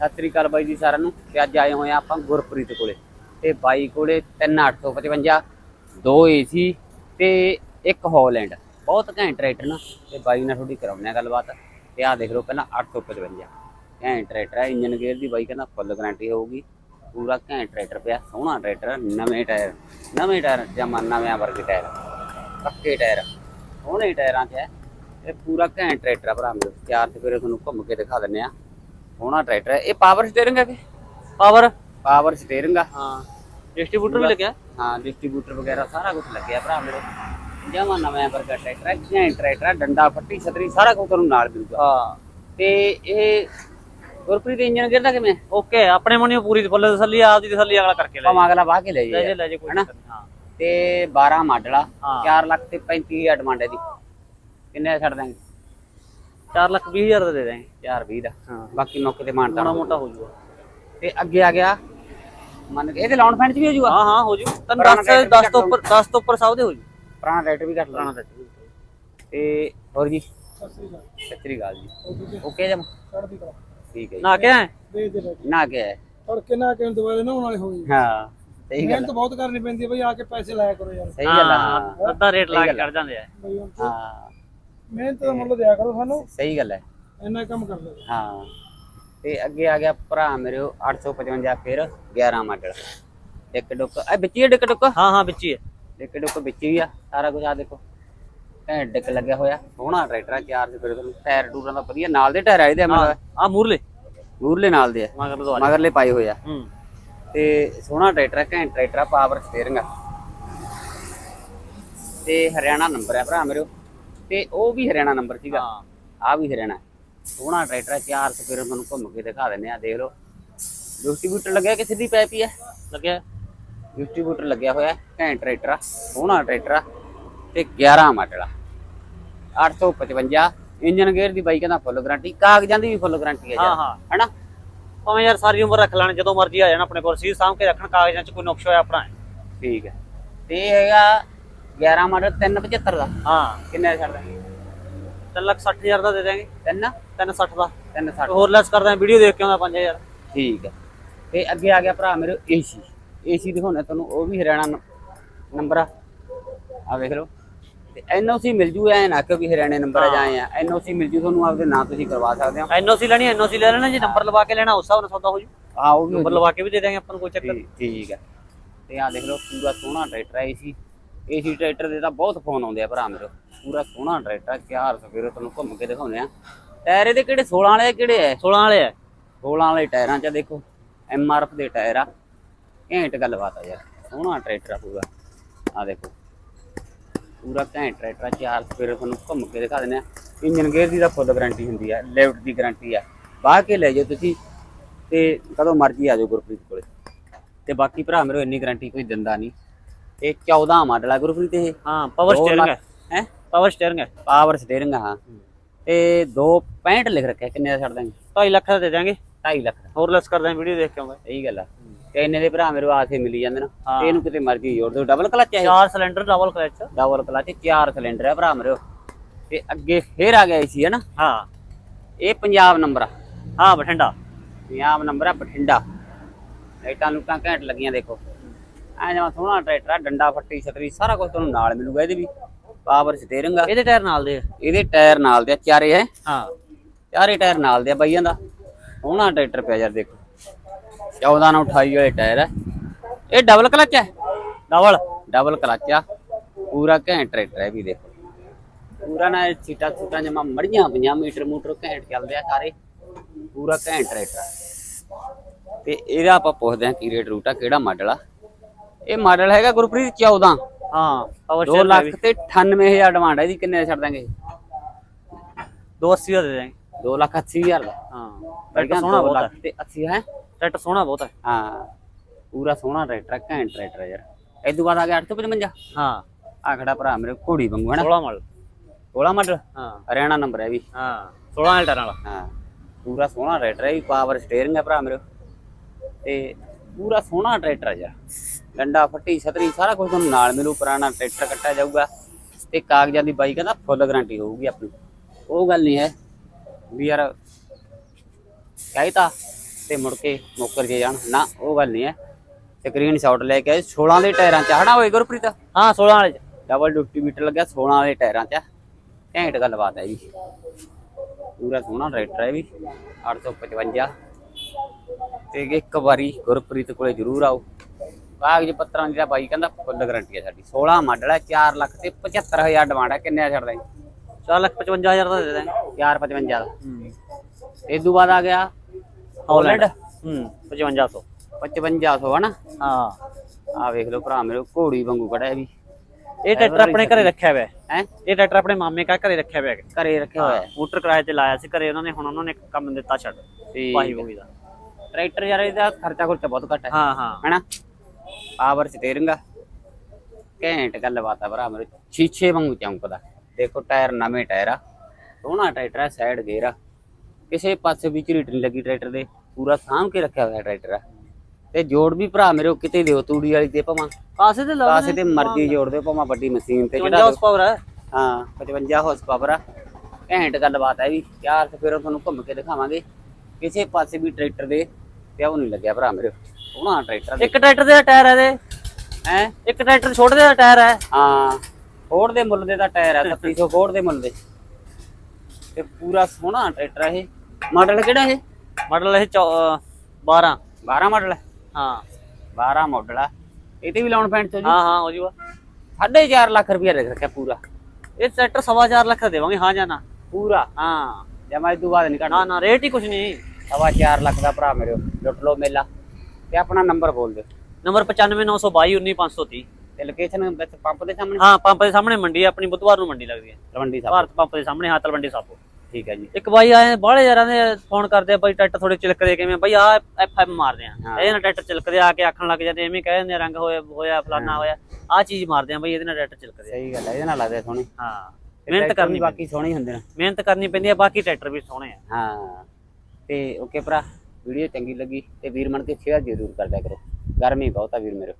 ਸਤਿ ਸ੍ਰੀ ਅਕਾਲ ਬਾਈ ਜੀ ਸਾਰਿਆਂ ਨੂੰ। ਤੇ ਅੱਜ ਆਏ ਹੋਏ ਆ ਆਪਾਂ ਗੁਰਪ੍ਰੀਤ ਕੋਲੇ। ਤੇ ਬਾਈ ਕੋਲੇ 3855 ਦੋ ਏਸੀ ਤੇ ਇੱਕ ਹੌਲੈਂਡ ਬਹੁਤ ਘੈਂਟ ਟਰੈਕਟਰ ਨਾ। ਤੇ ਬਾਈ ਨਾਲ ਥੋੜੀ ਕਰਾਉਂਦੇ ਆ ਗੱਲਬਾਤ। ਤੇ ਆਹ ਦੇਖ ਲਓ ਪਹਿਲਾਂ 855 ਘੈਂਟ ਟਰੈਕਟਰ ਹੈ ਇੰਜਨ ਗੇਅਰ ਦੀ ਬਾਈ ਕਹਿੰਦਾ ਫੁੱਲ ਗਾਰੰਟੀ ਹੋਊਗੀ। ਪੂਰਾ ਘੈਂਟ ਟਰੈਕਟਰ ਪਿਆ, ਸੋਹਣਾ ਟਰੈਕਟਰ ਨਵੇਂ ਟਾਇਰ ਨਵੇਂ ਟਾਇਰ ਜਮਾ ਨਵੇਂ ਵਰਗੇ ਟਾਇਰ ਪੱਕੇ ਟਾਇਰ ਸੋਹਣੇ ਟਾਇਰਾਂ 'ਚ ਹੈ ਇਹ ਪੂਰਾ ਘੈਂਟ ਟਰੈਕਟਰ ਆ ਭਰਾ। ਮੇਰੇ ਚਾਰ ਤੇ ਫਿਰ ਤੁਹਾਨੂੰ ਘੁੰਮ ਕੇ ਦਿਖਾ ਦਿੰਨੇ ਆ ਸੋਹਣਾ ਟਰੈਕਟਰ ਹੈ। ਇਹ ਪਾਵਰ ਸਟੀਅਰਿੰਗ ਹੈ ਕਿ ਪਾਵਰ ਪਾਵਰ ਸਟੀਅਰਿੰਗ ਆ। ਹਾਂ। ਡਿਸਟ੍ਰੀਬਿਊਟਰ ਵੀ ਲੱਗਿਆ? ਹਾਂ ਡਿਸਟ੍ਰੀਬਿਊਟਰ ਵਗੈਰਾ ਸਾਰਾ ਕੁਝ ਲੱਗਿਆ ਭਰਾ ਮੇਰੇ। ਜਮਾ ਨਵੇਂ ਵਰਗਾ ਟਰੈਕਟਰ ਹੈ ਘੈਂਟ ਟਰੈਕਟਰ ਡੰਡਾ ਫੱਟੀ ਛਤਰੀ ਸਾਰਾ ਕੁਝ ਤੁਹਾਨੂੰ ਨਾਲ ਮਿਲੂਗਾ ਹਾਂ। ਤੇ ਇਹ ਗੁਰਪ੍ਰੀਤ ਇੰਜਨ ਗਿਰਦਾ ਕਿਵੇਂ? ਓਕੇ ਆਪਣੇ ਮਨੀ ਪੂਰੀ ਫੁੱਲ ਤਸੱਲੀ ਆਪ ਦੀ ਤਸੱਲੀ ਅਗਲਾ ਕਰਕੇ ਲੈ ਆਪਾਂ ਅਗਲਾ ਵਾਹ ਕੇ ਲੈ ਲੈ ਜੇ ਜੀ ਲੈ ਜੇ ਕੋਈ ਹਨਾ? ਹਾਂ। ਤੇ 12 ਮਾਡਲ ਆ ਹਾਂ। 4 ਲੱਖ ਤੇ 35000 ਡਿਮਾਂਡ ਹੈ ਦੀ ਕਿੰਨੇ ਛੱਡ ਦਾਂਗੇ? 4 ਲੱਖ 20 ਹਜ਼ਾਰ ਦਾ ਦੇ ਦਾਂਗੇ 4 20 ਦਾ। ਹਾਂ। ਬਾਕੀ ਮੌਕੇ ਤੇ ਮਾਨਤਾ ਮਾੜਾ ਮੋਟਾ ਹੋ ਜਾਊਗਾ ਤੇ ਅੱਗੇ ਆ ਗਿਆ। ਮੰਨ ਕੇ ਇਹਦੇ ਲਾਉਣ ਫੈਂਡ ਚ ਵੀ ਹੋ ਜੂਗਾ ਹਾਂ ਹਾਂ ਹੋ ਜੂ ਤੈਨੂੰ ਪੁਰਾਣਾ 10 ਟਰੈਕਟਰ 10 ਤੋਂ ਉੱਪਰ 10 ਤੋਂ ਉੱਪਰ ਸਭ ਦੇ ਹੋ ਜੂ ਪੁਰਾਣਾ ਰੇਟ ਵੀ ਘੱਟ ਲਾਉਣਾ ਪੁਰਾਣਾ ਤੇ ਹੋਰ ਜੀ? ਸਤਿ ਸ੍ਰੀ ਅਕਾਲ। ਜੀ। ਓਕੇ ਜਮ? ਠੀਕ ਹੈ ਜੀ। ਨਾ ਕਿਆ ਹੈ? ਦੇ ਦੇ ਲੈ ਨਾ ਕੇ ਹੈ। ਤੜਕੇ ਨਾ ਕਿ ਦੁਬਾਰੇ ਨਹਾਉਣ ਵਾਲੇ ਹੋਈ ਹਾਂ ਸਹੀ ਗੱਲ ਮਿਹਨਤ ਬਹੁਤ ਕਰਨੀ ਪੈਂਦੀ ਹੈ ਬਈ ਆ ਕੇ ਪੈਸੇ ਲਾਇਆ ਕਰੋ ਯਾਰ। ਸਹੀ ਗੱਲ ਆ। ਹਾਂ ਹਾਂ ਅੱਧਾ ਰੇਟ ਲਾ ਕੇ ਕੱਢ ਜਾਂਦੇ ਆ। ਬਈ ਹੁਣ ਹਾਂ। ਮਿਹਨਤ ਦਾ ਮੁੱਲ ਦਿਆ ਕਰੋ ਸਾਨੂੰ। ਸਹੀ ਗੱਲ ਹੈ। ਇੰਨਾ ਕੰਮ ਕਰ ਲਓ। ਹਾਂ। ਤੇ ਅੱਗੇ ਆ ਗਿਆ ਭਰਾ ਮੇਰੇ 855 ਫਿਰ 11 ਮਾਡਲ। ਡਿੱਕ ਡੁੱਕ ਇਹ ਵਿੱਚ ਹੀ ਡਿੱਕ ਡੁੱਕ? ਹਾਂ ਹਾਂ ਵਿੱਚ ਹੀ ਡਿੱਕ ਡੁੱਕ ਵਿੱਚ ਹੀ ਆ ਸਾਰਾ ਕੁਝ ਆ ਦੇਖੋ। ਘੈਂਟ ਡਿੱਕ ਲੱਗਿਆ ਹੋਇਆ ਸੋਹਣਾ ਟਰੈਕਟਰ ਆ ਚਾਰ ਫਿਰ ਤੁਹਾਨੂੰ ਟਾਇਰ ਟੂਰਾਂ ਦਾ ਵਧੀਆ ਨਾਲ ਦੇ ਟਾਇਰ ਆ ਇਹਦੇ ਹਾਂ ਆ ਮੂਰਲੇ। ਮੂਰਲੇ ਨਾਲ ਦੇ ਆ। ਮਗਰਲੇ ਪਾਏ ਹੋਏ ਆ। ਹੂੰ। ਤੇ ਸੋਹਣਾ ਟਰੈਕਟਰ ਆ ਘੈਂਟ ਟਰੈਕਟਰ ਆ ਪਾਵਰ ਸਟੀਅਰਿੰਗ ਆ। ਤੇ ਹਰਿਆਣਾ ਨੰਬਰ ਆ ਭਰਾ ਮੇਰੇ ਤੇ ਉਹ ਵੀ ਹਰਿਆਣਾ ਨੰਬਰ ਸੀਗਾ। ਹਾਂ। ਆ ਵੀ ਹਰਿਆਣਾ। ਸੋਹਣਾ ਟਰੈਕਟਰ ਆ ਚਾਰ ਸਪੇਰ ਤੁਹਾਨੂੰ ਘੁੰਮ ਕੇ ਦਿਖਾ ਦਿੰਨੇ ਆ ਦੇਖ ਲਓ। ਡਿਸਟ੍ਰੀਬਿਊਟਰ ਲੱਗਿਆ ਕਿ ਸਿੱਧੀ ਪਾਈਪ ਆ? ਲੱਗਿਆ। ਡਿਸਟ੍ਰੀਬਿਊਟਰ ਲੱਗਿਆ ਹੋਇਆ ਘੈਂਟ ਟਰੈਕਟਰ ਆ ਸੋਹਣਾ ਟਰੈਕਟਰ ਆ ਤੇ 11 ਮਾਡਲ ਆ। 855 ਇੰਜਨ ਗੇਅਰ ਦੀ ਬਾਈ ਕਹਿੰਦਾ ਫੁੱਲ ਗਾਰੰਟੀ ਕਾਗਜ਼ਾਂ ਦੀ ਵੀ ਫੁੱਲ ਗਾਰੰਟੀ ਹੈ ਹਾਂ ਹਾਂ। ਹੈਨਾ? ਭਾਵੇਂ ਯਾਰ ਸਾਰੀ ਉਮਰ ਰੱਖ ਲੈਣ ਜਦੋਂ ਮਰਜ਼ੀ ਆ ਜਾਣ ਆਪਣੇ ਕੋਲ ਸੀ ਸਾਂਭ ਕੇ ਰੱਖਣ ਕਾਗਜ਼ਾਂ 'ਚ ਕੋਈ ਨੁਕਸ ਹੋਇਆ ਆਪਣਾ। ਹੈ। ਠੀਕ ਹੈ। ਤੇ ਹੈਗਾ 11 ਮਾਡਲ 375 ਦਾ। ਹਾਂ। ਕਿੰਨੇ ਦਾ ਛੱਡ ਦਾਂਗੇ 3 ਲੱਖ 60 ਹਜ਼ਾਰ ਦਾ ਦੇ ਦਾਂਗੇ 3 360 ਦਾ। 360 ਹੋਰ ਲੈਸ ਕਰ ਦਾਂਗੇ ਵੀਡੀਓ ਦੇਖ ਕੇ ਆਉਂਦਾ 5000 ਠੀਕ ਹੈ ਤੇ ਅੱਗੇ ਆ ਗਿਆ ਭਰਾ ਮੇਰੇ ਏਸੀ ਏਸੀ ਦਿਖਾਉਣਾ ਤੁਹਾਨੂੰ ਉਹ ਵੀ ਹਰਿਆਣਾ ਨੰਬਰ ਆ। ਆ ਵੇਖ ਲਓ। ਤੇ ਐਨਓਸੀ ਮਿਲ ਜੂ ਐ ਨਾ ਕਿ ਵੀ ਹਰਿਆਣੇ ਨੰਬਰ ਆ ਜਾਏ ਆ। ਐਨਓਸੀ ਮਿਲ ਜੂ ਤੁਹਾਨੂੰ ਆਪਦੇ ਨਾਂ ਤੁਸੀਂ ਕਰਵਾ ਸਕਦੇ ਹੋ। ਐਨਓਸੀ ਲੈਣੀ ਐਨਓਸੀ ਲੈ ਲੈਣਾ ਜੇ ਨੰਬਰ ਲਵਾ ਕੇ ਲੈਣਾ ਉਸ ਹਿਸਾਬ ਨਾਲ ਸੌਦਾ ਹੋ ਜੂ। ਹਾਂ ਉਹ ਵੀ ਨੰਬਰ। ਲਵਾ ਕੇ ਵੀ ਦੇ ਦਾਂਗੇ ਆਪਾਂ ਨੂੰ ਕੋਈ ਚੱਕਰ ਠੀਕ ਹੈ ਤੇ ਆ ਦੇਖ ਲਓ ਪੂਰਾ ਸੋਹਣਾ ਟਰੈਕਟਰ ਹੈ ਏਸੀ ਏਸੀ ਟਰੈਕਟਰ ਦੇ ਤਾਂ ਬਹੁਤ ਫੋਨ ਆਉਂਦੇ ਆ ਭਰਾ ਮੇਰੇ। ਪੂਰਾ ਸੋਹਣਾ ਟਰੈਕਟਰ ਚਾਰ ਸਵੇਰੇ ਤੁਹਾਨੂੰ ਘੁੰਮ ਕੇ ਦਿਖਾਉਂਦੇ ਆ। ਟਾਇਰ ਇਹਦੇ ਕਿਹੜੇ 16 ਵਾਲੇ ਆ, ਕਿਹੜੇ ਐ 16 ਵਾਲੇ ਆ। 16 ਵਾਲੇ ਟਾਇਰਾਂ 'ਚ ਦੇਖੋ ਐਮਆਰਐਫ ਦੇ ਟਾਇਰ ਆ। ਘੈਂਟ ਗੱਲਬਾਤ ਆ ਯਾਰ ਸੋਹਣਾ ਟਰੈਕਟਰ ਆ ਪੂਰਾ। ਆ ਦੇਖੋ ਪੂਰਾ ਘੈਂਟ ਟਰੈਕਟਰ ਆ ਚਾਰ ਸਵੇਰੇ ਤੁਹਾਨੂੰ ਘੁੰਮ ਕੇ ਦਿਖਾ ਦਿੰਦੇ ਆ। ਇੰਜਨ ਗੇਅਰ ਦੀ ਤਾਂ ਫੁੱਲ ਗਾਰੰਟੀ ਹੁੰਦੀ ਆ ਲੈਫਟ ਦੀ ਗਾਰੰਟੀ ਆ। ਬਾਹ ਕੇ ਲੈ ਜਾਓ ਤੁਸੀਂ ਤੇ ਕਦੋਂ ਮਰਜ਼ੀ ਆ ਜਾਓ ਗੁਰਪ੍ਰੀਤ ਕੋਲੇ। ਤੇ ਬਾਕੀ ਭਰਾ ਮੇਰੇ ਇੰਨੀ ਗਾਰੰਟੀ ਕੋਈ ਦਿੰਦਾ ਨਹੀਂ। ਇਹ 14 ਮਾਡਲ ਆ ਗੁਰਪ੍ਰੀਤ ਇਹ। ਹਾਂ ਪਾਵਰ ਸਟੀਅਰਿੰਗ ਹੈ। ਹੈ? ਪਾਵਰ ਸਟੀਅਰਿੰਗ ਹੈ। ਪਾਵਰ ਸਟੀਅਰਿੰਗ ਹਾਂ। ਤੇ 265 ਲਿਖ ਰੱਖਿਆ ਕਿੰਨੇ ਦਾ ਛੱਡ ਦਾਂਗੇ? 2.5 ਲੱਖ ਦਾ ਦੇ ਦਾਂਗੇ 2.5 ਲੱਖ ਦਾ। ਹੋਰ ਲੈਸ ਕਰ ਦਾਂਗੇ ਵੀਡੀਓ ਦੇਖ ਕੇ ਆਉਂਦਾ ਇਹੀ ਗੱਲ ਆ। ਤੇ ਇੰਨੇ ਦੇ ਭਰਾ ਮੇਰੇ ਆਸੇ ਮਿਲੀ ਜਾਂਦੇ ਨਾ। ਹਾਂ। ਤੇ ਇਹਨੂੰ ਕਿਤੇ ਮਰਜ਼ੀ ਜੋੜ ਦਿਓ। ਡਬਲ ਕਲਚ ਹੈ ਚਾਰ cylinder double clutch double clutch ਚਾਰ ਸਿਲੰਡਰ ਹੈ ਭਰਾ ਮੇਰੇ। ਤੇ ਅੱਗੇ ਫੇਰ ਆ ਗਿਆ ਸੀ ਹੈ ਨਾ? ਹਾਂ। ਇਹ ਪੰਜਾਬ ਨੰਬਰ ਆ। ਹਾਂ ਬਠਿੰਡਾ। ਪੰਜਾਬ ਨੰਬਰ ਆ ਬਠਿੰਡਾ। ਲਾਈਟਾਂ ਲੂਟਾਂ ਘੈਂਟ ਲੱਗੀਆਂ ਦੇਖੋ। ਐ ਜਮਾ ਸੋਹਣਾ ਟਰੈਕਟਰ ਆ ਡੰਡਾ ਫੱਟੀ ਛਤਰੀ ਸਾਰਾ ਕੁਝ ਤੁਹਾਨੂੰ ਨਾਲ ਮਿਲੂਗਾ ਇਹਦੇ ਵੀ। ਪਾਵਰ ਸਟੀਅਰਿੰਗ ਆ। ਇਹਦੇ ਟਾਇਰ ਨਾਲ ਦੇ ਆ। ਇਹਦੇ ਟਾਇਰ ਨਾਲ ਦੇ ਆ, ਚਾਰੇ ਹੈ। ਹਾਂ। ਚਾਰੇ ਟਾਇਰ ਨਾਲ ਦੇ ਆ ਬਾਈਆਂ ਦਾ। ਸੋਹਣਾ ਟਰੈਕਟਰ ਪਿਆ ਯਾਰ ਦੇਖੋ। 14 ਨਾਲ 28 ਵਾਲੇ ਟਾਇਰ ਹੈ ਇਹ ਡਬਲ ਕਲਚ ਹੈ ਡਬਲ ਡਬਲ ਕਲਚ ਆ। ਪੂਰਾ ਘੈਂਟ ਟਰੈਕਟਰ ਹੈ ਵੀ ਦੇਖੋ। ਪੂਰਾ ਨਾ ਇਹ ਸੀਟਾਂ ਸੂਟਾਂ ਜਮਾ ਮੜੀਆਂ ਪਈਆਂ ਮੀਟਰ ਮੂਟਰ ਘੈਂਟ ਚੱਲਦੇ ਆ ਸਾਰੇ। ਪੂਰਾ ਘੈਂਟ ਟਰੈਕਟਰ ਆ। ਤੇ ਇਹਦਾ ਆਪਾਂ ਪੁੱਛਦੇ ਆ ਕੀ ਰੇਟ ਰੂਟ ਆ ਕਿਹੜਾ ਮਾਡਲ ਆ? ਇਹ ਮਾਡਲ ਹੈਗਾ ਗੁਰਪ੍ਰੀਤ 14 ਹਾਂ ਪਾਵਰ 2 ਸਟੀਅਰਿੰਗ ਲੱਖ ਤੇ 98000 ਡਿਮਾਂਡ ਹੈ ਇਹਦੀ ਕਿੰਨੇ ਦਾ ਛੱਡ ਦਾਂਗੇ? 280 ਦਾ ਦੇ ਦਾਂਗੇ। 2 ਲੱਖ 80 ਹਜ਼ਾਰ ਦਾ। ਹਾਂ ਟਰੈਕਟਰ ਸੋਹਣਾ ਬਹੁਤ ਹੈ। ਲੱਖ ਤੇ 80 ਹੈ। ਟਰੈਕਟਰ ਸੋਹਣਾ ਬਹੁਤ ਹੈ। ਹਾਂ ਪੂਰਾ ਸੋਹਣਾ ਟਰੈਕਟਰ ਘੈਂਟ ਟਰੈਕਟਰ ਯਾਰ। ਇਹ ਤੋਂ ਬਾਅਦ ਆ ਗਿਆ 855 ਹਾਂ। ਆ ਖੜਾ ਭਰਾ ਮੇਰੇ ਘੋੜੀ ਵਾਂਗੂ ਹੈ ਨਾ। 16 ਮਾਡਲ। 16 ਮਾਡਲ? ਹਾਂ ਹਰਿਆਣਾ ਨੰਬਰ ਹੈ ਵੀ। ਹਾਂ 16 ਵਾਲੇ ਟਾਇਰਾਂ ਵਾਲਾ ਹਾਂ ਪੂਰਾ ਸੋਹਣਾ ਟਰੈਕਟਰ ਹੈ ਵੀ ਪਾਵਰ ਸਟੀਅਰਿੰਗ ਹੈ ਭਰਾ ਮੇਰੇ। ਤੇ ਪੂਰਾ ਸੋਹਣਾ ਟਰੈਕਟਰ ਹੈ ਯਾਰ। ਡੰਡਾ ਫੱਟੀ ਛਤਰੀ ਸਾਰਾ ਕੁਝ ਤੁਹਾਨੂੰ ਨਾਲ ਮਿਲੂ ਪੁਰਾਣਾ ਟਰੈਕਟਰ ਕੱਟਿਆ ਜਾਊਗਾ ਤੇ ਕਾਗਜ਼ਾਂ ਦੀ ਬਾਈ ਕਹਿੰਦਾ ਫੁੱਲ ਗਾਰੰਟੀ ਹੋਊਗੀ ਆਪਣੀ। ਉਹ ਗੱਲ ਨਹੀਂ ਹੈ ਵੀ ਯਾਰ ਕਹਿਤਾ ਤੇ ਮੁੜ ਕੇ ਮੁੱਕਰ ਜੇ ਜਾਣ। ਨਾ ਉਹ ਗੱਲ ਨਹੀਂ ਹੈ। ਸਕਰੀਨਸ਼ਾਟ ਲੈ ਕੇ ਆਏ 16 ਦੇ ਟਾਇਰਾਂ 'ਚ। ਹਨਾ ਓਏ ਗੁਰਪ੍ਰੀਤ। ਹਾਂ 16 ਵਾਲੇ 'ਚ। ਡਬਲ ਡਿਊਟੀ ਮੀਟਰ ਲੱਗਿਆ 16 ਦੇ ਟਾਇਰਾਂ 'ਚ। ਘੈਂਟ ਗੱਲਬਾਤ ਹੈ ਜੀ। ਪੂਰਾ ਸੋਹਣਾ ਟਰੈਕਟਰ ਹੈ ਵੀ 855 ਤੇ ਇੱਕ ਵਾਰੀ ਗੁਰਪ੍ਰੀਤ ਕੋਲੇ ਜ਼ਰੂਰ ਆਓ। ਕਾਗਜ਼ ਪੱਤਰਾਂ ਦੀ ਤਾਂ ਬਾਈ ਕਹਿੰਦਾ ਫੁੱਲ ਗਾਰੰਟੀ ਹੈ ਸਾਡੀ। 16 ਮਾਡਲ ਹੈ 4 ਲੱਖ ਤੇ 75000 ਡਿਮਾਂਡ ਹੈ ਕਿੰਨੇ ਦਾ ਛੱਡਦਾ ਜੀ? ਚਾਰ ਲੱਖ 55000 ਦਾ ਦੇ ਦਾਂਗੇ 455 ਦਾ। ਹੂੰ। ਇਸ ਤੋਂ ਬਾਅਦ ਆ ਗਿਆ ਹਾਲੈਂਡ ਹੂੰ 5500 5500 ਹਨਾ? ਹਾਂ। ਆ ਵੇਖ ਲਓ ਭਰਾ ਮੇਰੇ ਘੋੜੀ ਵਾਂਗੂ ਖੜਾ ਹੈ ਵੀ। ਇਹ ਟਰੈਕਟਰ ਆਪਣੇ ਘਰੇ ਰੱਖਿਆ ਹੋਇਆ। ਹੈ? ਹੈ ਇਹ ਟਰੈਕਟਰ ਆਪਣੇ ਮਾਮੇ ਕਾ ਘਰੇ ਰੱਖਿਆ ਹੋਇਆ। ਹੈ ਘਰੇ ਰੱਖਿਆ ਹੋਇਆ। ਹੈ ਮੋਟਰ ਕਿਰਾਏ ਤੇ ਲਾਇਆ ਸੀ ਘਰੇ ਉਹਨਾਂ ਨੇ ਹੁਣ ਉਹਨਾਂ ਨੇ ਕੰਮ ਦਿੱਤਾ ਛੱਡ। ਤੇ ਵਾਹੀ ਬੋਈ ਦਾ। ਟਰੈਕਟਰ ਯਾਰ ਇਹਦਾ ਖਰਚਾ ਖੁਰਚਾ ਬਹੁਤ ਘੱਟ ਹੈ। ਹਾਂ ਹਾਂ। ਹੈਨਾ? ਪਾਵਰ ਸਟੀਅਰਿੰਗ ਆ ਘੈਂਟ ਗੱਲਬਾਤ ਆ ਭਰਾ ਮੇਰੇ। ਸ਼ੀਸ਼ੇ ਵਾਂਗੂ ਚਮਕਦਾ। ਦੇਖੋ ਟਾਇਰ ਨਵੇਂ ਟਾਇਰ ਆ। ਸੋਹਣਾ ਟਰੈਕਟਰ ਆ ਸਾਈਡ ਗੇਅਰ ਆ। ਕਿਸੇ ਪਾਸੇ ਵੀ ਝਰੀਟ ਨਹੀਂ ਲੱਗੀ ਟਰੈਕਟਰ ਦੇ। ਪੂਰਾ ਸਾਂਭ ਕੇ ਰੱਖਿਆ ਹੋਇਆ ਟਰੈਕਟਰ ਆ। ਤੇ ਜੋੜ ਵੀ ਭਰਾ ਮੇਰੇ ਕਿਤੇ ਦਿਓ ਤੂੜੀ ਵਾਲੀ ਤੇ ਭਾਵਾਂ। ਕਾਸੇ ਤੇ ਲਾ ਕਾਸੇ ਤੇ ਮਰਜ਼ੀ ਜੋੜ ਦਿਓ ਭਾਵਾਂ ਵੱਡੀ ਮਸ਼ੀਨ ਤੇ 55 ਜਿਹੜਾ ਹਾਰਸ ਪਾਵਰ ਹੈ ਹਾਂ 55 ਹਾਰਸ ਪਾਵਰ ਆ। ਘੈਂਟ ਗੱਲਬਾਤ ਆ ਵੀ। ਯਾਰ ਫਿਰ ਤੁਹਾਨੂੰ ਘੁੰਮ ਕੇ ਦਿਖਾਵਾਂਗੇ। ਕਿਸੇ ਪਾਸੇ ਵੀ ਟਰੈਕਟਰ ਦੇ ਪਿਆਉ ਨਹੀਂ ਲੱਗਿਆ ਭਰਾ ਮੇਰੇ। ਸੋਹਣਾ ਟਰੈਕਟਰ ਇੱਕ ਟਰੈਕਟਰ ਦੇ ਟਾਇਰ ਹੈ ਇਹਦੇ। ਹੈ? ਇੱਕ ਟਰੈਕਟਰ ਛੋਟੇ ਦਾ ਟਾਇਰ ਹੈ ਹਾਂ ਫੋੜ ਦੇ ਮੁੱਲ ਦੇ ਦਾ ਟਾਇਰ ਆ 3600 ਫੋੜ ਦੇ ਮੁੱਲ ਦੇ। ਤੇ ਪੂਰਾ ਸੋਹਣਾ ਟਰੈਕਟਰ ਇਹ। ਮਾਡਲ ਕਿਹੜਾ ਇਹ? ਮਾਡਲ ਇਹ 12 12 ਮਾਡਲ ਹੈ ਹਾਂ। 12 ਮਾਡਲ ਆ। ਇਹ ਤੇ ਵੀ ਲਾਉਣ ਪੈਣ ਤੋਂ ਜੀ? ਹਾਂ ਹਾਂ ਹੋ ਜੂਗਾ 4.5 ਲੱਖ ਰੁਪਇਆ ਲਿਖ ਰੱਖਿਆ ਪੂਰਾ। ਇਹ ਟਰੈਕਟਰ ਸਵਾ ਚਾਰ ਲੱਖ ਦਾ ਦੇਵਾਂਗੇ ਹਾਂ ਜਾਂ ਨਾ? ਪੂਰਾ? ਹਾਂ। ਜਮਾ ਇਸ ਤੋਂ ਬਾਅਦ ਨਹੀਂ ਨਾ ਕੱਢਣਾ। ਨਾ ਰੇਟ ਹੀ ਕੁਝ ਨਹੀਂ। ਸਵਾ 4 ਲੱਖ ਦਾ ਭਰਾ ਮੇਰੇ ਲੁੱਟ ਲਓ ਮੇਲਾ। ਤੇ ਆਪਣਾ ਨੰਬਰ ਬੋਲ ਦਿਓ। ਨੰਬਰ 9592219530 ਤੇ ਲੋਕੇਸ਼ਨ ਵਿੱਚ ਪੰਪ ਦੇ ਸਾਹਮਣੇ? ਹਾਂ ਪੰਪ ਦੇ ਸਾਹਮਣੇ ਮੰਡੀ ਹੈ ਆਪਣੀ ਬੁੱਧਵਾਰ ਨੂੰ ਮੰਡੀ ਲੱਗਦੀ ਹੈ ਤਲਵੰਡੀ ਸਾਹਿਬ ਭਾਰਤ ਪੰਪ ਦੇ ਸਾਹਮਣੇ ਹਾਂ ਤਲਵੰਡੀ ਸਾਬੋ। ਠੀਕ ਹੈ ਜੀ। ਇੱਕ ਬਾਈ ਆਏ ਬਾਹਲੇ ਯਾਰਾਂ ਦੇ ਫੋਨ ਕਰਦੇ ਆ ਬਾਈ ਟਰੈਕਟਰ ਥੋੜੇ ਚਿਲਕਦੇ ਕਿਵੇਂ? ਬਾਈ ਆ ਐਫ ਐਮ ਮਾਰਦੇ ਆ। ਇਹ ਨਾ ਟਰੈਕਟਰ ਚਿਲਕਦੇ ਆ ਕੇ ਆਖਣ ਲੱਗ ਜਾਂਦੇ ਐਵੇਂ ਕਹਿ ਦਿੰਦੇ ਆ, ਰੰਗ ਹੋਇਆ ਹੋਇਆ ਫਲਾਨਾ ਹੋਇਆ। ਆ ਚੀਜ਼ ਮਾਰਦੇ ਆ ਬਾਈ ਇਹਦੇ ਨਾਲ ਟਰੈਕਟਰ ਚਿਲਕਦੇ ਆ। ਸਹੀ ਗੱਲ ਹੈ ਇਹਦੇ ਨਾਲ ਲੱਗਦੇ ਸੋਹਣੇ। ਹਾਂ ਮਿਹਨਤ ਕਰਨੀ ਬਾਕੀ ਸੋਹਣੇ ਹੁੰਦੇ ਨੇ। ਮਿਹਨਤ ਕਰਨੀ ਪੈਂਦੀ ਹੈ ਬਾਕੀ ਟਰੈਕਟਰ ਵੀ ਸੋਹਣੇ ਆ। ਹਾਂ। ਤੇ ਓਕੇ ਭਰਾ। ਵੀਡੀਓ ਚੰਗੀ ਲੱਗੀ ਤੇ ਵੀਰ ਮਨ ਕੇ ਸ਼ੇਅਰ ਜ਼ਰੂਰ ਕਰ ਦਿਆ ਕਰੋ। ਗਰਮੀ ਬਹੁਤ ਆ ਵੀਰ ਮੇਰੇ।